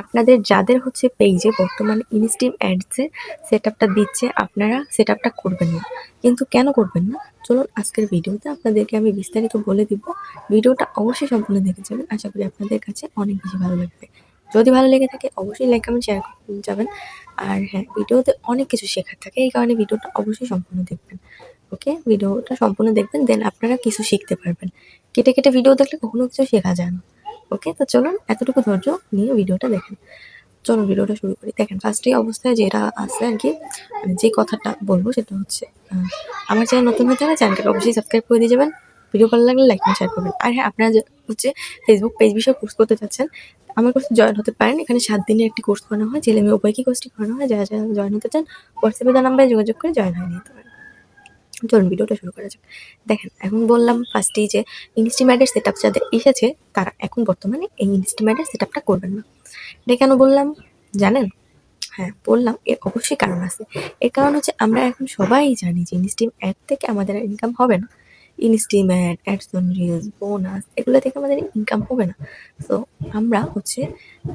আপনাদের যাদের হচ্ছে পেজে বর্তমানে ইনস্টিম অ্যাডসের সেট আপটা দিচ্ছে, আপনারা সেট আপটা করবেন না। কিন্তু কেন করবেন না? চলুন আজকের ভিডিওতে আপনাদেরকে আমি বিস্তারিত বলে দিব। ভিডিওটা অবশ্যই সম্পূর্ণ দেখে যাবেন। আশা করি আপনাদের কাছে অনেক বেশি ভালো লাগবে। যদি ভালো লেগে থাকে, অবশ্যই লাইক কমেন্ট শেয়ার করে যাবেন। আর হ্যাঁ ভিডিওতে অনেক কিছু শেখার থাকে, এই কারণে ভিডিওটা অবশ্যই সম্পূর্ণ দেখবেন। ওকে ভিডিওটা সম্পূর্ণ দেখবেন দেন আপনারা কিছু শিখতে পারবেন। কেটে কেটে ভিডিও দেখলে কখনো কিছু শেখা যায় না। ওকে? তো চলুন, এতটুকু ধৈর্য নিয়ে ভিডিওটা দেখেন। চলুন ভিডিওটা শুরু করি। দেখেন ফার্স্টেই অবস্থায় যেটা আছে আর কি মানে যে কথাটা বলব সেটা হচ্ছে আমার চ্যানেল নতুন হতে হলে চ্যানেলটাকে অবশ্যই সাবস্ক্রাইব করে দিয়ে যাবেন। ভিডিও ভালো লাগলে লাইক শেয়ার করবেন। আর হ্যাঁ আপনারা হচ্ছে ফেসবুক পেজ বিষয়ে কোর্স করতে চাচ্ছেন, আমার কোর্সে জয়েন হতে পারেন। এখানে সাত দিনের একটি কোর্স করানো হয়। ছেলে মেয়ে উভয়কে কোর্সটি করানো হয়। যারা যারা জয়েন হতে চান হোয়াটসঅ্যাপে দেওয়া নাম্বারে যোগাযোগ করে জয়েন হয়ে নিতে পারেন। চলুন, ভিডিওটা শুরু করা যাক। দেখেন, এখন বললাম ফার্স্টেই যে ইনস্টিম্যাটের সেট আপ যাদের এসেছে, তারা এখন বর্তমানে এই ইনস্টিম্যাটের সেট আপটা করবেন না। এটা কেন বললাম? জানেন? হ্যাঁ বললাম, এর অবশ্যই কারণ আছে। এর কারণ হচ্ছে আমরা এখন সবাই জানি যে ইনস্টিম অ্যাড থেকে আমাদের ইনকাম হবে না। Instream ad AdSense reels bonus এগুলো থেকে আমাদের ইনকাম হবে না। তো আমরা হচ্ছে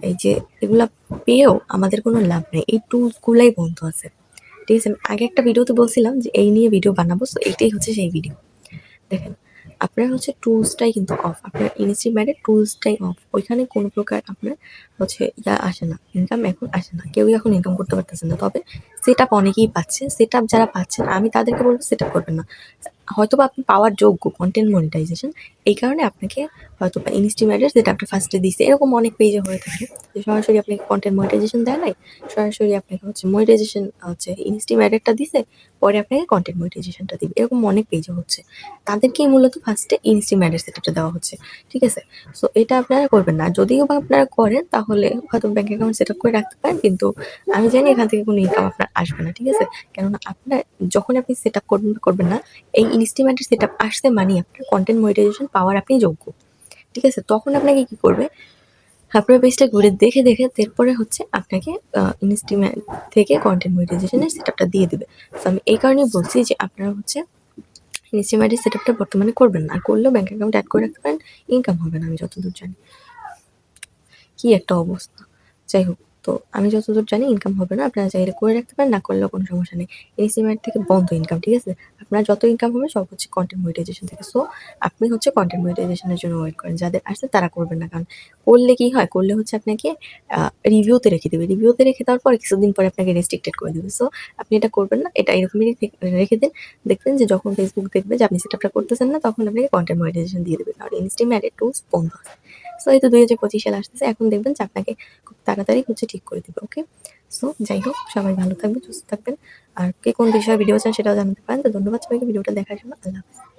এই যে এগুলা পেয়েও আমাদের কোনো লাভ নেই। এই টুলসগুলাই বন্ধ আছে। ঠিক আছে আগে একটা ভিডিওতে বলছিলাম যে এই নিয়ে ভিডিও বানাবো তো এইটাই হচ্ছে সেই ভিডিও দেখেন, আপনার হচ্ছে টুলসটাই কিন্তু অফ আপনার ইনস্ট্রি ম্যাডে টুলসটাই অফ ওইখানে কোনো প্রকার আপনার হচ্ছে ইয়া আসে না ইনকাম এখন আসে না, কেউই এখন ইনকাম করতে পারতেছে না। তবে সেট আপ অনেকেই পাচ্ছে সেট আপ যারা পাচ্ছেন, আমি তাদেরকে বলব সেট আপ করবেন না। হয়তো বা আপনি পাওয়ার যোগ্য কন্টেন্ট মনিটাইজেশন এই কারণে আপনাকে হয়তো বা ইনস্টিমেটের যেটা আপনি ফার্স্টে দিচ্ছে এরকম অনেক পেজে হয়ে থাকে যে সরাসরি আপনাকে কন্টেন্ট মনিটাইজেশন দেয় নাই, সরাসরি আপনাকে হচ্ছে মনিটাইজেশন হচ্ছে ইনস্টিমেটেরটা দিছে, পরে আপনাকে কন্টেন্ট মনিটাইজেশনটা দিবে, এরকম অনেক পেজে হচ্ছে। তাদেরকেই মূলত ফার্স্টে ইনস্টিমেটের সেটআপটা দেওয়া হচ্ছে, ঠিক আছে? সো এটা আপনারা করবেন না। যদিও বা আপনারা করেন, তাহলে হয়তো ব্যাঙ্ক অ্যাকাউন্ট সেট আপ করে রাখতে পারেন, কিন্তু আমি জানি এখান থেকে কোনো ইনকাম আপনার আসবে না, ঠিক আছে? কেননা আপনার, যখন আপনি সেট আপ করবেন করবেন না, এই ইনস্টিমেটের সেট আপ আসতে মানে আপনার কন্টেন্ট মনিটাইজেশন পাওয়ার আপনি যোগ্য। ঠিক আছে? তখন আপনাকে কি করবে? আপনার পেজটা ঘুরে দেখে দেখে তারপরে হচ্ছে আপনাকে ইনস্টিমেট থেকে কন্টেন্ট মনিটাইজেশনের সেট আপটা দিয়ে দেবে। তো আমি এই কারণেই বলছি যে আপনারা হচ্ছে ইনস্টিমেটের সেট আপটা বর্তমানে করবেন না। করলেও ব্যাঙ্ক অ্যাকাউন্ট অ্যাড করে রাখতে পারেন ইনকাম হবে না, আমি যতদূর জানি। কি একটা অবস্থা। যাই হোক। তো আমি যতদূর জানি ইনকাম হবে না, আপনারা চাইলে করে রাখতে পারেন, না করলেও কোনো সমস্যা নেই। ইনস্টিমেট থেকে বন্ধ ইনকাম ঠিক আছে? আপনার যত ইনকাম হবে সব হচ্ছে কন্টেন্ট মনিটাইজেশন থেকে। সো আপনি হচ্ছে কন্টেন্ট মনিটাইজেশনের জন্য ওয়েট করেন, যাদের আসছে তারা করবেন না। কারণ করলে কি হয়? করলে হচ্ছে আপনাকে রিভিউতে রেখে দেবে। রিভিউতে রেখে দেওয়ার পর কিছুদিন পরে আপনাকে রেস্ট্রিক্টেড করে দেবে। সো আপনি এটা করবেন না, এটা এরকমই রেখে- দিন। দেখবেন যে যখন ফেসবুক দেখবে যে আপনি সেটআপটা করতেছেন না, তখন আপনাকে কন্টেন্ট মনিটাইজেশন দিয়ে দেবে। আর ইনস্টিমেটের টুলস বন্ধ আছে। সো এই তো দুই হাজার পঁচিশ সাল আসতেছে। এখন দেখবেন যে আপনাকে খুব তাড়াতাড়ি হচ্ছে ঠিক করে দেবে ওকে সো যাই হোক, সবাই ভালো থাকবেন, সুস্থ থাকবেন। আর কে কোন বিষয়ে ভিডিও চান সেটাও জানাতে পারেন। তো ধন্যবাদ সবাইকে, ভিডিওটা দেখার জন্য। আল্লাহ হাফেজ।